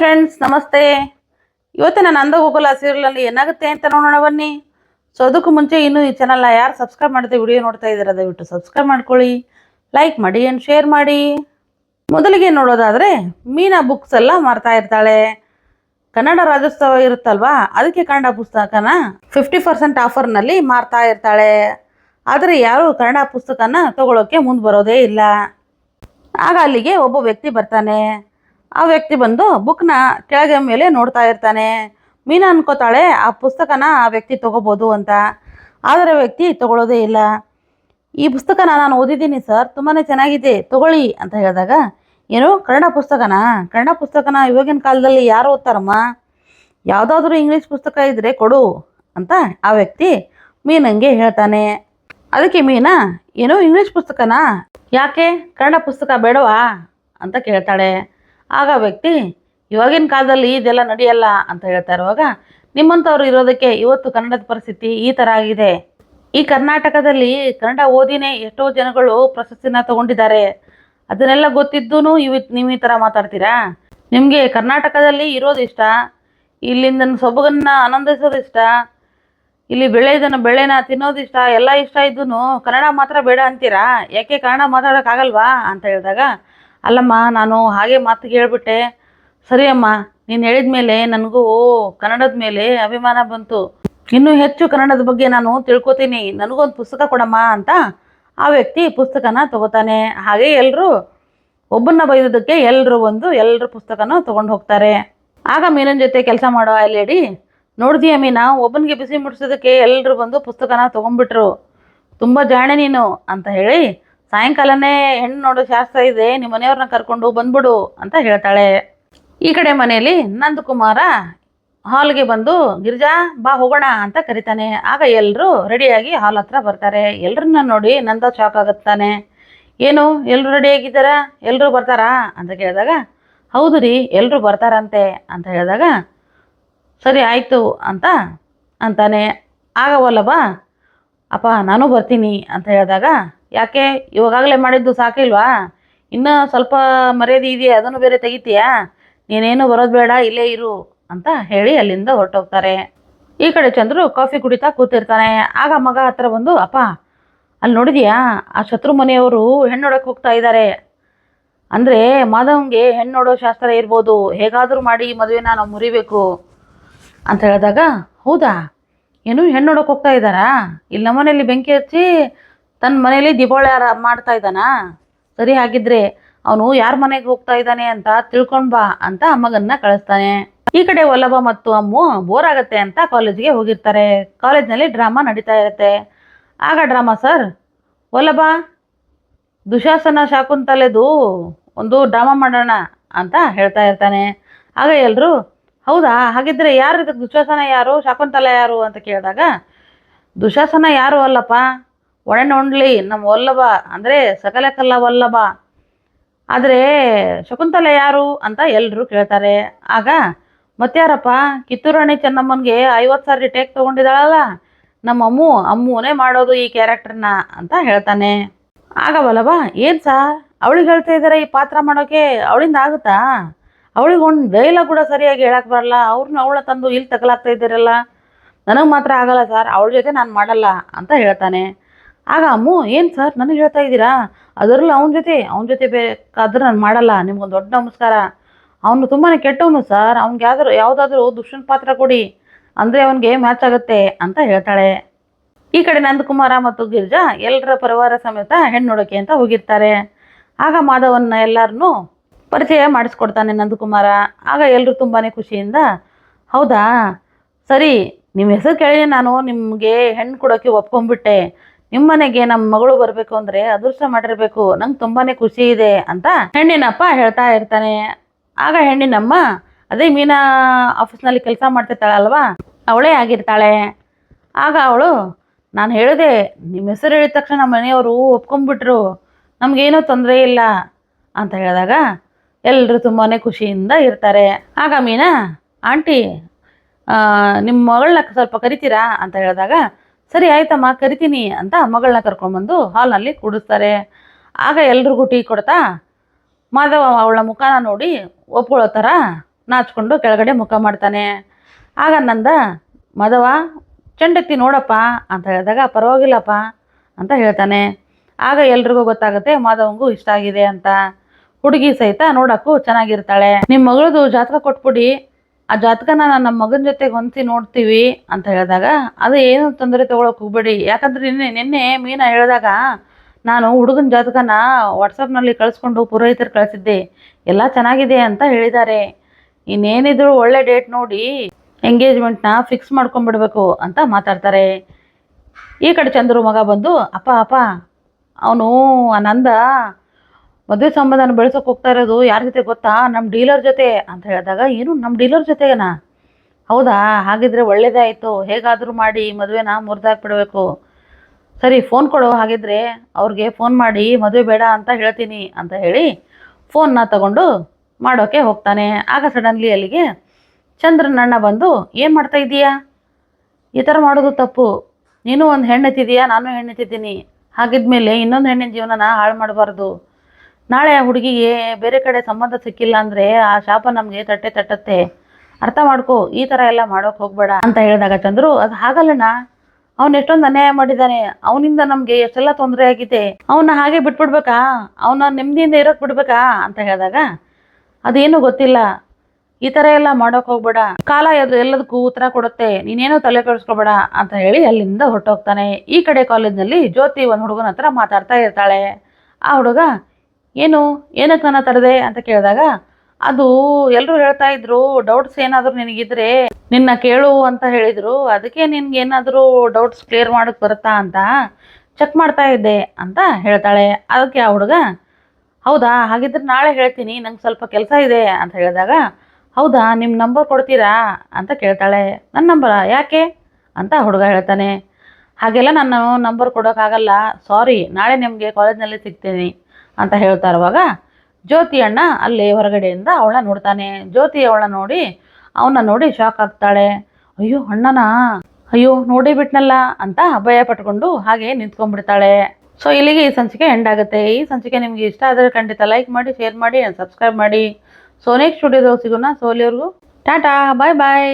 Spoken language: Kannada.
ಫ್ರೆಂಡ್ಸ್ ನಮಸ್ತೆ. ಇವತ್ತಿನ ನಂದ ಗೋಕುಲ ಸೀರಿಯಲಲ್ಲಿ ಏನಾಗುತ್ತೆ ಅಂತ ನೋಡೋಣ ಬನ್ನಿ. ಸೊ ಅದಕ್ಕೂ ಮುಂಚೆ ಇನ್ನೂ ಈ ಚಾನಲ್ನ ಯಾರು ಸಬ್ಸ್ಕ್ರೈಬ್ ಮಾಡಿದೆ ವಿಡಿಯೋ ನೋಡ್ತಾ ಇದ್ದೀರ, ದಯವಿಟ್ಟು ಸಬ್ಸ್ಕ್ರೈಬ್ ಮಾಡ್ಕೊಳ್ಳಿ. ಲೈಕ್ ಮಾಡಿ ಏನು ಶೇರ್ ಮಾಡಿ. ಮೊದಲಿಗೆ ನೋಡೋದಾದರೆ, ಮೀನಾ ಬುಕ್ಸ್ ಎಲ್ಲ ಮಾರ್ತಾ ಇರ್ತಾಳೆ. ಕನ್ನಡ ರಾಜ್ಯೋತ್ಸವ ಇರುತ್ತಲ್ವಾ? ಅದಕ್ಕೆ ಕನ್ನಡ ಪುಸ್ತಕನ ಫಿಫ್ಟಿ ಪರ್ಸೆಂಟ್ ಆಫರ್ನಲ್ಲಿ ಮಾರ್ತಾ ಇರ್ತಾಳೆ. ಆದರೆ ಯಾರೂ ಕನ್ನಡ ಪುಸ್ತಕನ ತಗೊಳ್ಳೋಕ್ಕೆ ಮುಂದೆ ಬರೋದೇ ಇಲ್ಲ. ಆಗ ಅಲ್ಲಿಗೆ ಒಬ್ಬ ವ್ಯಕ್ತಿ ಬರ್ತಾನೆ. ಆ ವ್ಯಕ್ತಿ ಬಂದು ಬುಕ್ನ ಕೆಳಗೆ ಮೇಲೆ ನೋಡ್ತಾ ಇರ್ತಾನೆ. ಮೀನಾ ಅನ್ಕೋತಾಳೆ, ಆ ಪುಸ್ತಕನ ಆ ವ್ಯಕ್ತಿ ತಗೋಬೋದು ಅಂತ. ಆದರೆ ವ್ಯಕ್ತಿ ತಗೊಳ್ಳೋದೇ ಇಲ್ಲ. ಈ ಪುಸ್ತಕನ ನಾನು ಓದಿದ್ದೀನಿ ಸರ್ ತುಂಬಾ ಚೆನ್ನಾಗಿದೆ, ತಗೊಳ್ಳಿ ಅಂತ ಹೇಳಿದಾಗ, ಏನು, ಕನ್ನಡ ಪುಸ್ತಕನ? ಕನ್ನಡ ಪುಸ್ತಕನ ಇವಾಗಿನ ಕಾಲದಲ್ಲಿ ಯಾರು ಓದ್ತಾರಮ್ಮ? ಯಾವುದಾದ್ರೂ ಇಂಗ್ಲೀಷ್ ಪುಸ್ತಕ ಇದ್ದರೆ ಕೊಡು ಅಂತ ಆ ವ್ಯಕ್ತಿ ಮೀನಂಗೆ ಹೇಳ್ತಾನೆ. ಅದಕ್ಕೆ ಮೀನಾ, ಏನು ಇಂಗ್ಲೀಷ್ ಪುಸ್ತಕನ? ಯಾಕೆ, ಕನ್ನಡ ಪುಸ್ತಕ ಬೇಡವಾ? ಅಂತ ಕೇಳ್ತಾಳೆ. ಆಗ ವ್ಯಕ್ತಿ, ಇವಾಗಿನ ಕಾಲದಲ್ಲಿ ಇದೆಲ್ಲ ನಡೆಯಲ್ಲ ಅಂತ ಹೇಳ್ತಾ ಇರುವಾಗ, ನಿಮ್ಮಂಥವ್ರು ಇರೋದಕ್ಕೆ ಇವತ್ತು ಕನ್ನಡದ ಪರಿಸ್ಥಿತಿ ಈ ಥರ ಆಗಿದೆ. ಈ ಕರ್ನಾಟಕದಲ್ಲಿ ಕನ್ನಡ ಓದಿನೇ ಎಷ್ಟೋ ಜನಗಳು ಪ್ರಶಸ್ತಿನ ತಗೊಂಡಿದ್ದಾರೆ. ಅದನ್ನೆಲ್ಲ ಗೊತ್ತಿದ್ದೂ ಇವ್ ನೀವು ಈ ಥರ ಮಾತಾಡ್ತೀರಾ? ನಿಮಗೆ ಕರ್ನಾಟಕದಲ್ಲಿ ಇರೋದು ಇಷ್ಟ? ಇಲ್ಲಿಂದ ಸೊಬಗನ್ನು ಆನಂದಿಸೋದು ಇಷ್ಟ? ಇಲ್ಲಿ ಬೆಳೆದನ್ನು ಬೆಳೆನ ತಿನ್ನೋದು ಇಷ್ಟ? ಎಲ್ಲ ಇಷ್ಟ ಇದ್ದೂ ಕನ್ನಡ ಮಾತ್ರ ಬೇಡ ಅಂತೀರಾ? ಯಾಕೆ ಕನ್ನಡ ಮಾತಾಡೋಕ್ಕಾಗಲ್ವಾ? ಅಂತ ಹೇಳಿದಾಗ ಅಲ್ಲಮ್ಮ, ನಾನು ಹಾಗೆ ಮಾತಿಗೆ ಹೇಳ್ಬಿಟ್ಟೆ, ಸರಿ ಅಮ್ಮ, ನೀನು ಹೇಳಿದ ಮೇಲೆ ನನಗೂ ಕನ್ನಡದ ಮೇಲೆ ಅಭಿಮಾನ ಬಂತು. ಇನ್ನೂ ಹೆಚ್ಚು ಕನ್ನಡದ ಬಗ್ಗೆ ನಾನು ತಿಳ್ಕೊತೀನಿ. ನನಗೊಂದು ಪುಸ್ತಕ ಕೊಡಮ್ಮ ಅಂತ ಆ ವ್ಯಕ್ತಿ ಪುಸ್ತಕನ ತಗೋತಾನೆ. ಹಾಗೆ ಎಲ್ಲರೂ ಒಬ್ಬನ್ನ ಬೈದೋದಕ್ಕೆ ಎಲ್ಲರೂ ಒಂದು ಎಲ್ಲರ ಪುಸ್ತಕನ ತೊಗೊಂಡು ಹೋಗ್ತಾರೆ. ಆಗ ಮೀನನ ಜೊತೆ ಕೆಲಸ ಮಾಡೋ ಆ ಲೇಡಿ ನೋಡಿದೀಯ ಮೀನಾ ಒಬ್ಬನಿಗೆ ಬಿಸಿ ಮುಡಿಸೋದಕ್ಕೆ ಎಲ್ಲರೂ ಬಂದು ಪುಸ್ತಕನ ತೊಗೊಂಡ್ಬಿಟ್ರು. ತುಂಬ ಜಾಣೆ ನೀನು ಅಂತ ಹೇಳಿ ಸಾಯಂಕಾಲನೇ ಹೆಣ್ಣು ನೋಡೋ ಶಾಸ್ತ್ರ ಇದೆ ನಿಮ್ಮ ಮನೆಯವ್ರನ್ನ ಕರ್ಕೊಂಡು ಬಂದ್ಬಿಡು ಅಂತ ಹೇಳ್ತಾಳೆ. ಈ ಕಡೆ ಮನೆಯಲ್ಲಿ ನಂದಕುಮಾರ ಹಾಲ್ಗೆ ಬಂದು, ಗಿರಿಜಾ, ಬಾ ಹೋಗೋಣ ಅಂತ ಕರಿತಾನೆ. ಆಗ ಎಲ್ಲರೂ ರೆಡಿಯಾಗಿ ಹಾಲ್ ಹತ್ರ ಬರ್ತಾರೆ. ಎಲ್ಲರನ್ನ ನೋಡಿ ನಂದ ಶಾಕ್ ಆಗುತ್ತಾನೆ. ಏನು ಎಲ್ಲರೂ ರೆಡಿಯಾಗಿದ್ದಾರಾ ಎಲ್ಲರೂ ಬರ್ತಾರಾ? ಅಂತ ಕೇಳಿದಾಗ, ಹೌದು ರೀ ಎಲ್ಲರೂ ಬರ್ತಾರಂತೆ ಅಂತ ಹೇಳಿದಾಗ, ಸರಿ, ಆಯಿತು ಅಂತ ಅಂತಾನೆ. ಆಗ ವಲ್ಲಭ, ಅಪ್ಪ, ನಾನು ಬರ್ತೀನಿ ಅಂತ ಹೇಳಿದಾಗ ಯಾಕೆ ಇವಾಗಲೇ ಮಾಡಿದ್ದು ಸಾಕಿಲ್ವಾ ಇನ್ನೂ ಸ್ವಲ್ಪ ಮರ್ಯಾದೆ ಇದೆಯಾ? ಅದನ್ನು ಬೇರೆ ತೆಗಿತೀಯಾ? ನೀನೇನು ಬರೋದು ಬೇಡ, ಇಲ್ಲೇ ಇರು ಅಂತ ಹೇಳಿ ಅಲ್ಲಿಂದ ಹೊರಟೋಗ್ತಾರೆ. ಈ ಕಡೆ ಚಂದ್ರು ಕಾಫಿ ಕುಡಿತಾ ಕೂತಿರ್ತಾನೆ. ಆಗ ಮಗ ಹತ್ರ ಬಂದು, ಅಪ್ಪ, ಅಲ್ಲಿ ನೋಡಿದೀಯಾ? ಆ ಶತ್ರು ಮನೆಯವರು ಹೆಣ್ಣು ಹೋಗ್ತಾ ಇದ್ದಾರೆ. ಅಂದರೆ ಮಾಧವಂಗೆ ಹೆಣ್ಣು ನೋಡೋ ಶಾಸ್ತ್ರ ಇರ್ಬೋದು. ಹೇಗಾದರೂ ಮಾಡಿ ಮದುವೆನ ನಾವು ಮುರಿಬೇಕು ಅಂತ ಹೇಳಿದಾಗ, ಹೌದಾ? ಏನು ಹೆಣ್ಣು ನೋಡೋಕೆ ಹೋಗ್ತಾ ಇದ್ದಾರಾ? ಇಲ್ಲಿ ನಮ್ಮ ಮನೇಲಿ ಬೆಂಕಿ ಹಚ್ಚಿ ತನ್ನ ಮನೇಲಿ ದೀಪಾವಳಿ ಮಾಡ್ತಾ ಇದ್ದಾನಾ? ಸರಿ ಹಾಗಿದ್ರೆ ಅವನು ಯಾರ ಮನೆಗೆ ಹೋಗ್ತಾ ಇದ್ದಾನೆ ಅಂತ ತಿಳ್ಕೊಂಡ್ ಬಾ ಅಂತ ಮಗನ್ನ ಕಳಿಸ್ತಾನೆ. ಈ ಕಡೆ ವಲ್ಲಭ ಮತ್ತು ಅಮ್ಮು ಬೋರ್ ಆಗತ್ತೆ ಅಂತ ಕಾಲೇಜಿಗೆ ಹೋಗಿರ್ತಾರೆ. ಕಾಲೇಜ್ನಲ್ಲಿ ಡ್ರಾಮಾ ನಡೀತಾ ಇರುತ್ತೆ. ಆಗ ಡ್ರಾಮಾ ಸರ್ ವಲ್ಲಭ, ದುಶಾಸನ ಶಾಕುಂತಲೆದು ಒಂದು ಡ್ರಾಮಾ ಮಾಡೋಣ ಅಂತ ಹೇಳ್ತಾ ಇರ್ತಾನೆ. ಆಗ ಎಲ್ಲರೂ ಹೌದಾ? ಹಾಗಿದ್ರೆ ಯಾರು ಇದಕ್ಕೆ ದುಶಾಸನ ಯಾರು? ಶಾಕುಂತಲ ಯಾರು? ಅಂತ ಕೇಳಿದಾಗ, ದುಶಾಸನ ಯಾರು ಅಲ್ಲಪ್ಪ? ಒಣ ನೋಡ್ಲಿ ನಮ್ಮ ವಲ್ಲಭ. ಅಂದರೆ ಸಕಲಕಲ್ಲ ವಲ್ಲಭ. ಆದರೆ ಶಕುಂತಲ ಯಾರು ಅಂತ ಎಲ್ಲರೂ ಕೇಳ್ತಾರೆ. ಆಗ ಮತ್ಯಾರಪ್ಪ ಕಿತ್ತೂರಾಣಿ ಚೆನ್ನಮ್ಮನಿಗೆ ಐವತ್ತು ಸಾರಿ ಟೇಕ್ ತೊಗೊಂಡಿದ್ದಾಳಲ್ಲ ನಮ್ಮ ಅಮ್ಮು, ಅಮ್ಮೂನೇ ಮಾಡೋದು ಈ ಕ್ಯಾರೆಕ್ಟರ್ನ ಅಂತ ಹೇಳ್ತಾನೆ. ಆಗ ವಲ್ಲಭ, ಏನು ಸಾರ್ ಅವಳಿಗೆ ಹೇಳ್ತಾ ಇದ್ದಾರೆ ಈ ಪಾತ್ರ ಮಾಡೋಕೆ, ಅವಳಿಂದ ಆಗುತ್ತಾ? ಅವಳಿಗೆ ಒಂದು ಡೈಲಾಗ್ ಕೂಡ ಸರಿಯಾಗಿ ಹೇಳಕ್ಕೆ ಬರಲ್ಲ. ಅವ್ರನ್ನ ಅವಳ ತಂದು ಇಲ್ಲಿ ತಗಲಾಗ್ತಾ ಇದ್ದೀರಲ್ಲ. ನನಗೆ ಮಾತ್ರ ಆಗಲ್ಲ ಸರ್, ಅವಳ ಜೊತೆ ನಾನು ಮಾಡಲ್ಲ ಅಂತ ಹೇಳ್ತಾನೆ. ಆಗ ಅಮ್ಮು, ಏನು ಸರ್, ನನಗೆ ಹೇಳ್ತಾ ಇದ್ದೀರಾ? ಅದರಲ್ಲೂ ಅವನ ಜೊತೆ ಅವನ ಜೊತೆ ಬೇಕಾದ್ರೆ ನಾನು ಮಾಡಲ್ಲ, ನಿಮ್ಗೊಂದು ದೊಡ್ಡ ನಮಸ್ಕಾರ. ಅವನು ತುಂಬಾ ಕೆಟ್ಟವನು ಸರ್, ಅವ್ನಿಗೆ ಯಾವ್ದಾದ್ರು, ಯಾವುದಾದ್ರೂ ದುಷ್ಟನ ಪಾತ್ರ ಕೊಡಿ, ಅಂದರೆ ಅವನಿಗೆ ಮ್ಯಾಚ್ ಆಗುತ್ತೆ ಅಂತ ಹೇಳ್ತಾಳೆ. ಈ ಕಡೆ ನಂದಕುಮಾರ ಮತ್ತು ಗಿರಿಜಾ ಎಲ್ಲರ ಪರಿವಾರ ಸಮೇತ ಹೆಣ್ಣು ನೋಡೋಕೆ ಅಂತ ಹೋಗಿರ್ತಾರೆ. ಆಗ ಮಾಧವನ್ನ ಎಲ್ಲರನ್ನೂ ಪರಿಚಯ ಮಾಡಿಸ್ಕೊಡ್ತಾನೆ ನಂದಕುಮಾರ. ಆಗ ಎಲ್ಲರೂ ತುಂಬಾ ಖುಷಿಯಿಂದ, ಹೌದಾ? ಸರಿ ನಿಮ್ಮ ಹೆಸರು ಕೇಳಿ ನಾನು, ನಿಮಗೆ ಹೆಣ್ಣು ಕೊಡೋಕ್ಕೆ ಒಪ್ಕೊಂಡ್ಬಿಟ್ಟೆ. ನಿಮ್ಮ ಮನೆಗೆ ನಮ್ಮ ಮಗಳು ಬರಬೇಕು ಅಂದರೆ ಅದೃಷ್ಟ ಮಾಡಿರ್ಬೇಕು. ನಂಗೆ ತುಂಬಾನೇ ಖುಷಿ ಇದೆ ಅಂತ ಹೆಣ್ಣಿನಪ್ಪ ಹೇಳ್ತಾ ಇರ್ತಾನೆ. ಆಗ ಹೆಣ್ಣಿನಮ್ಮ, ಅದೇ ಮೀನಾ ಆಫೀಸ್ನಲ್ಲಿ ಕೆಲಸ ಮಾಡ್ತಿರ್ತಾಳಲ್ವಾ? ಅವಳೇ ಆಗಿರ್ತಾಳೆ. ಆಗ ಅವಳು, ನಾನು ಹೇಳಿದೆ ನಿಮ್ಮ ಹೆಸರು ಹೇಳಿದ ತಕ್ಷಣ ನಮ್ಮ ಮನೆಯವರು ಒಪ್ಕೊಂಡ್ಬಿಟ್ರು. ನಮಗೇನೂ ತೊಂದರೆ ಇಲ್ಲ. ಅಂತ ಹೇಳಿದಾಗ ಎಲ್ಲರೂ ತುಂಬಾ ಖುಷಿಯಿಂದ ಇರ್ತಾರೆ. ಆಗ ಮೀನಾ, ಆಂಟಿ ನಿಮ್ಮ ಮಗಳನ್ನ ಸ್ವಲ್ಪ ಕರಿತೀರಾ? ಅಂತ ಹೇಳಿದಾಗ ಸರಿ, ಆಯ್ತಮ್ಮ, ಕರಿತೀನಿ ಅಂತ ಮಗಳನ್ನ ಕರ್ಕೊಂಡ್ಬಂದು ಹಾಲ್ನಲ್ಲಿ ಕೂಡಿಸ್ತಾರೆ. ಆಗ ಎಲ್ರಿಗೂ ಟೀ ಕೊಡ್ತಾ ಮಾಧವ ಅವಳ ಮುಖನ ನೋಡಿ ಒಪ್ಕೊಳ್ಳೋ ಥರ ನಾಚ್ಕೊಂಡು ಕೆಳಗಡೆ ಮುಖ ಮಾಡ್ತಾನೆ. ಆಗ ನಂದ, ಮಾಧವ, ಚಂಡತ್ತಿ ನೋಡಪ್ಪ ಅಂತ ಹೇಳಿದಾಗ, ಪರವಾಗಿಲ್ಲಪ್ಪ ಅಂತ ಹೇಳ್ತಾನೆ. ಆಗ ಎಲ್ರಿಗೂ ಗೊತ್ತಾಗುತ್ತೆ ಮಾಧವಂಗೂ ಇಷ್ಟ ಆಗಿದೆ ಅಂತ. ಹುಡುಗಿ ಸಹಿತ ನೋಡೋಕ್ಕೂ ಚೆನ್ನಾಗಿರ್ತಾಳೆ. ನಿಮ್ಮ ಮಗಳದು ಜಾತಕ ಕೊಟ್ಬಿಡಿ. ಆ ಜಾತಕನ ನಾನು ನಮ್ಮ ಮಗನ ಜೊತೆಗೆ ಹೊಂದಿಸಿ ನೋಡ್ತೀವಿ ಅಂತ ಹೇಳಿದಾಗ, ಅದು ಏನು ತೊಂದರೆ ತೊಗೊಳಕ್ಕೆ ಹೋಗ್ಬೇಡಿ. ಯಾಕಂದ್ರೆ ನಿನ್ನೆ ನಿನ್ನೆ ಮೀನಾ ಹೇಳಿದಾಗ, ನಾನು ಹುಡುಗನ ಜಾತಕನ ವಾಟ್ಸಪ್ನಲ್ಲಿ ಕಳಿಸ್ಕೊಂಡು ಪುರೋಹಿತರು ಕಳಿಸಿದ್ದೆ. ಎಲ್ಲ ಚೆನ್ನಾಗಿದೆ ಅಂತ ಹೇಳಿದ್ದಾರೆ. ಇನ್ನೇನಿದ್ರು ಒಳ್ಳೆ ಡೇಟ್ ನೋಡಿ ಎಂಗೇಜ್ಮೆಂಟ್ನ ಫಿಕ್ಸ್ ಮಾಡ್ಕೊಂಡ್ಬಿಡ್ಬೇಕು ಅಂತ ಮಾತಾಡ್ತಾರೆ. ಈ ಕಡೆ ಚಂದ್ರು ಮಗ ಬಂದು, ಅಪ್ಪ ಅಪ್ಪ, ಅವನು ಆನಂದ ಮದುವೆ ಸಂಬಂಧನ ಬೆಳೆಸೋಕೆ ಹೋಗ್ತಾ ಇರೋದು ಯಾರ ಜೊತೆ ಗೊತ್ತಾ? ನಮ್ಮ ಡೀಲರ್ ಜೊತೆ ಅಂತ ಹೇಳಿದಾಗ, ಏನು ನಮ್ಮ ಡೀಲರ್ ಜೊತೆಗೇನಾ? ಹೌದಾ? ಹಾಗಿದ್ರೆ ಒಳ್ಳೇದೇ ಆಯಿತು. ಹೇಗಾದರೂ ಮಾಡಿ ಮದುವೆನ ಮುರಿದಾಕ್ಬಿಡ್ಬೇಕು. ಸರಿ ಫೋನ್ ಕೊಡು. ಹಾಗಿದ್ರೆ ಅವ್ರಿಗೆ ಫೋನ್ ಮಾಡಿ, ಮದುವೆ ಬೇಡ ಅಂತ ಹೇಳ್ತೀನಿ ಅಂತ ಹೇಳಿ ಫೋನ್ನ ತಗೊಂಡು ಮಾಡೋಕ್ಕೆ ಹೋಗ್ತಾನೆ. ಆಗ ಸಡನ್ಲಿ ಅಲ್ಲಿಗೆ ಚಂದ್ರನಣ್ಣ ಬಂದು, ಏನು ಮಾಡ್ತಾ ಇದ್ದೀಯಾ? ಈ ಥರ ಮಾಡೋದು ತಪ್ಪು. ನೀನು ಒಂದು ಹೆಣ್ಣೆತ್ತಿದೀಯಾ ನಾನು ಹೆಣ್ಣೆತ್ತಿದ್ದೀನಿ ಹಾಗಿದ್ಮೇಲೆ ಇನ್ನೊಂದು ಹೆಣ್ಣಿನ ಜೀವನನ ಹಾಳು ಮಾಡಬಾರ್ದು. ನಾಳೆ ಆ ಹುಡುಗಿಗೆ ಬೇರೆ ಕಡೆ ಸಂಬಂಧ ಸಿಕ್ಕಿಲ್ಲ ಅಂದರೆ ಆ ಶಾಪ ನಮಗೆ ತಟ್ಟೆ ತಟ್ಟತ್ತೆ. ಅರ್ಥ ಮಾಡ್ಕೋ, ಈ ಥರ ಎಲ್ಲ ಮಾಡೋಕೆ ಹೋಗಬೇಡ ಅಂತ ಹೇಳಿದಾಗ ಚಂದ್ರು, ಅದು ಹಾಗಲ್ಲಣ್ಣ. ಅವನು ಎಷ್ಟೊಂದು ಅನ್ಯಾಯ ಮಾಡಿದ್ದಾನೆ. ಅವನಿಂದ ನಮಗೆ ಎಷ್ಟೆಲ್ಲ ತೊಂದರೆ ಆಗಿದೆ. ಅವನ್ನ ಹಾಗೆ ಬಿಟ್ಬಿಡ್ಬೇಕಾ? ಅವನ ನೆಮ್ಮದಿಯಿಂದ ಇರೋಕೆ ಬಿಡ್ಬೇಕಾ ಅಂತ ಹೇಳಿದಾಗ, ಅದೇನು ಗೊತ್ತಿಲ್ಲ. ಈ ಥರ ಎಲ್ಲ ಮಾಡೋಕೆ ಹೋಗ್ಬೇಡ. ಕಾಲ ಅದು ಎಲ್ಲದಕ್ಕೂ ಉತ್ತರ ಕೊಡುತ್ತೆ. ನೀನೇನು ತಲೆ ಕೆಡಿಸ್ಕೊಬೇಡ ಅಂತ ಹೇಳಿ ಅಲ್ಲಿಂದ ಹೊರಟೋಗ್ತಾನೆ. ಈ ಕಡೆ ಕಾಲೇಜ್ನಲ್ಲಿ ಜ್ಯೋತಿ ಒಂದು ಹುಡುಗನ ಹತ್ರ ಮಾತಾಡ್ತಾ ಇರ್ತಾಳೆ. ಆ ಹುಡುಗ ಏನು ಏನಕ್ಕೆ ನನ್ನ ತರದೆ ಅಂತ ಕೇಳಿದಾಗ, ಅದು ಎಲ್ಲರೂ ಹೇಳ್ತಾ ಇದ್ರು ಡೌಟ್ಸ್ ಏನಾದರೂ ನಿನಗಿದ್ರೆ ನಿನ್ನ ಕೇಳು ಅಂತ ಹೇಳಿದರು. ಅದಕ್ಕೆ ನಿನ್ಗೆ ಏನಾದರೂ ಡೌಟ್ಸ್ ಕ್ಲಿಯರ್ ಮಾಡೋಕ್ಕೆ ಬರುತ್ತಾ ಅಂತ ಚೆಕ್ ಮಾಡ್ತಾ ಇದ್ದೆ ಅಂತ ಹೇಳ್ತಾಳೆ. ಅದಕ್ಕೆ ಆ ಹುಡುಗ, ಹೌದಾ, ಹಾಗಿದ್ರೆ ನಾಳೆ ಹೇಳ್ತೀನಿ, ನಂಗೆ ಸ್ವಲ್ಪ ಕೆಲಸ ಇದೆ ಅಂತ ಹೇಳಿದಾಗ, ಹೌದಾ ನಿಮ್ಮ ನಂಬರ್ ಕೊಡ್ತೀರಾ? ಅಂತ ಕೇಳ್ತಾಳೆ. ನನ್ನ ನಂಬರ ಯಾಕೆ? ಅಂತ ಹುಡುಗ ಹೇಳ್ತಾನೆ. ಹಾಗೆಲ್ಲ ನಾನು ನಂಬರ್ ಕೊಡೋಕ್ಕಾಗಲ್ಲ. ಸಾರಿ ನಾಳೆ ನಿಮಗೆ ಕಾಲೇಜ್ನಲ್ಲಿ ಸಿಗ್ತೀನಿ. ಅಂತ ಹೇಳ್ತಾ ಇರುವಾಗ ಜ್ಯೋತಿ ಅಣ್ಣ ಅಲ್ಲಿ ಹೊರಗಡೆಯಿಂದ ಅವಳನ್ನ ನೋಡ್ತಾನೆ. ಜ್ಯೋತಿ ಅವಳನ್ನ ನೋಡಿ ಅವನ್ನ ನೋಡಿ ಶಾಕ್ ಆಗ್ತಾಳೆ. ಅಯ್ಯೋ ಅಣ್ಣನ, ಅಯ್ಯೋ ನೋಡಿ ಬಿಟ್ನಲ್ಲ ಅಂತ ಭಯ ಪಟ್ಕೊಂಡು ಹಾಗೆ ನಿಂತ್ಕೊಂಡ್ಬಿಡ್ತಾಳೆ. ಸೊ ಇಲ್ಲಿಗೆ ಈ ಸಂಚಿಕೆ ಎಂಡ್ ಆಗುತ್ತೆ. ಈ ಸಂಚಿಕೆ ನಿಮಗೆ ಇಷ್ಟ ಆದರೆ ಖಂಡಿತ ಲೈಕ್ ಮಾಡಿ ಶೇರ್ ಮಾಡಿ ಸಬ್ಸ್ಕ್ರೈಬ್ ಮಾಡಿ. ಸೊ ನೆಕ್ಸ್ಟ್ ಸ್ಟುಡಿಯೋದಾಗ ಸಿಗೋಣ. ಸೋಲಿಯವ್ರಿಗೂ ಟಾಟಾ ಬಾಯ್ ಬಾಯ್